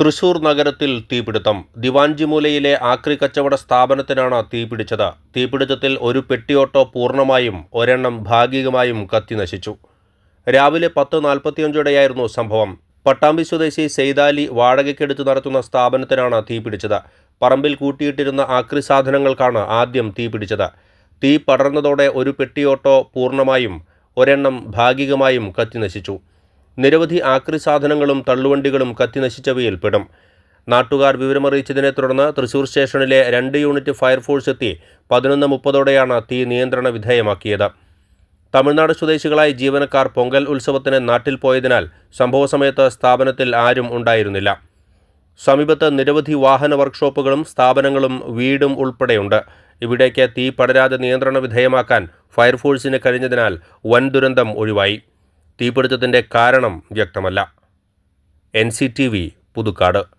തൃശൂർ നഗരത്തിൽ തീപിടുത്തം. ദിവാൻജിമൂലയിലെ ആക്രി കച്ചവട സ്ഥാപനത്തിനാണ് തീപിടിച്ചത്. തീപിടുത്തത്തിൽ ഒരു പെട്ടിയോട്ടോ പൂർണമായും ഒരെണ്ണം ഭാഗികമായും കത്തിനശിച്ചു രാവിലെ പത്ത് നാൽപ്പത്തിയഞ്ചോടെയായിരുന്നു സംഭവം. പട്ടാമ്പി സ്വദേശി സെയ്താലി വാടകയ്ക്കെടുത്ത് നടത്തുന്ന സ്ഥാപനത്തിനാണ് തീപിടിച്ചത്. പറമ്പിൽ കൂട്ടിയിട്ടിരുന്ന ആക്രി സാധനങ്ങൾക്കാണ് ആദ്യം തീപിടിച്ചത്. തീ പടർന്നതോടെ ഒരു പെട്ടിയോട്ടോ പൂർണമായും ഒരെണ്ണം ഭാഗികമായും കത്തിനശിച്ചു നിരവധി ആക്രി സാധനങ്ങളും തള്ളുവണ്ടികളും കത്തിനശിച്ചവയിൽ പെടും. നാട്ടുകാർ വിവരമറിയിച്ചതിനെ തുടർന്ന് തൃശൂർ സ്റ്റേഷനിലെ രണ്ട് യൂണിറ്റ് ഫയർഫോഴ്സ് എത്തി പതിനൊന്ന് മുപ്പതോടെയാണ് തീ നിയന്ത്രണ വിധേയമാക്കിയത്. തമിഴ്നാട് സ്വദേശികളായ ജീവനക്കാർ പൊങ്കൽ ഉത്സവത്തിന് നാട്ടിൽ പോയതിനാൽ സംഭവസമയത്ത് സ്ഥാപനത്തിൽ ആരും ഉണ്ടായിരുന്നില്ല. സമീപത്ത് നിരവധി വാഹന വർക്ക്ഷോപ്പുകളും സ്ഥാപനങ്ങളും വീടും ഉൾപ്പെടെയുണ്ട്. ഇവിടേക്ക് തീ പടരാതെ നിയന്ത്രണ വിധേയമാക്കാൻ ഫയർഫോഴ്സിന് കഴിഞ്ഞതിനാൽ വൻ ദുരന്തം ഒഴിവായി. തീപിടുത്തത്തിന്റെ കാരണം വ്യക്തമല്ല. N C T V Puthukkad.